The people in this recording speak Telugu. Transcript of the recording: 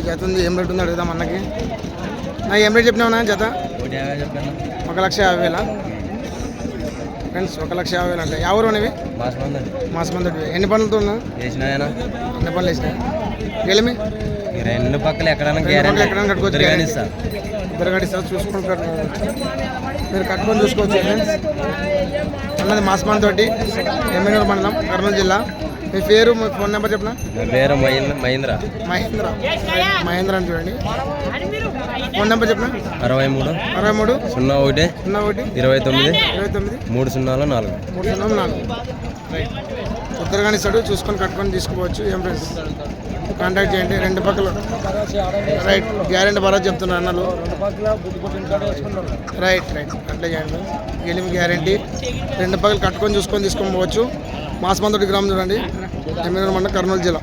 ఇక్కడ జత ఉంది ఏం రేట్ ఉంది అడుగుదాం అన్నకి. నా ఏం రేట్ చెప్పినావు జత? ఒక లక్ష యాభై వేల? ఫ్రెండ్స్ ఒక లక్ష యాభై వేలు అంటే ఎవరు అనేవి? మాసమందండి మాసమంది ఎన్ని పనులతో ఉన్నా? వేసిన ఎన్ని పనులు వేసినాయి గెలిమి? రెండు పక్కలు ఎక్కడైనా కట్టుకోవచ్చు. ఇద్దరు చూసుకొని మీరు కట్టుకొని చూసుకోవచ్చు ఫ్రెండ్స్. అన్నది మాసమాన్ తోటి ఎమ్మెనూరు మండలం కర్నూలు జిల్లా. మీ పేరు మీ ఫోన్ నెంబర్ చెప్పిన? పేరు మహేంద్ర మహేంద్ర. మహేంద్ర. మహేంద్ర అని చూడండి. ఫోన్ నెంబర్ చెప్పిన? అరవై మూడు అరవై మూడు సున్నా ఒకటి సున్నా ఒకటి ఇరవై తొమ్మిది ఇరవై తొమ్మిది మూడు సున్నాలు నాలుగు. మూడు సున్నా నాలుగు రైట్ ఉత్తరగానే ఇస్తాడు చూసుకొని కట్టుకొని తీసుకోవచ్చు ఏం ఫ్రెండ్స్ కాంటాక్ట్ చేయండి. రెండు పక్కల. రైట్ గ్యారెంటీ భరోసా చెప్తున్నారు అన్నలు. రైట్ రైట్ అట్లే చేయండి. గెలిమి గ్యారెంటీ. రెండు పక్కలు కట్టుకొని చూసుకొని తీసుకొని పోవచ్చు. మాసమంతటి గ్రామం చూడండి. ఎమ్మెల్యే మండలం కర్నూలు జిల్లా.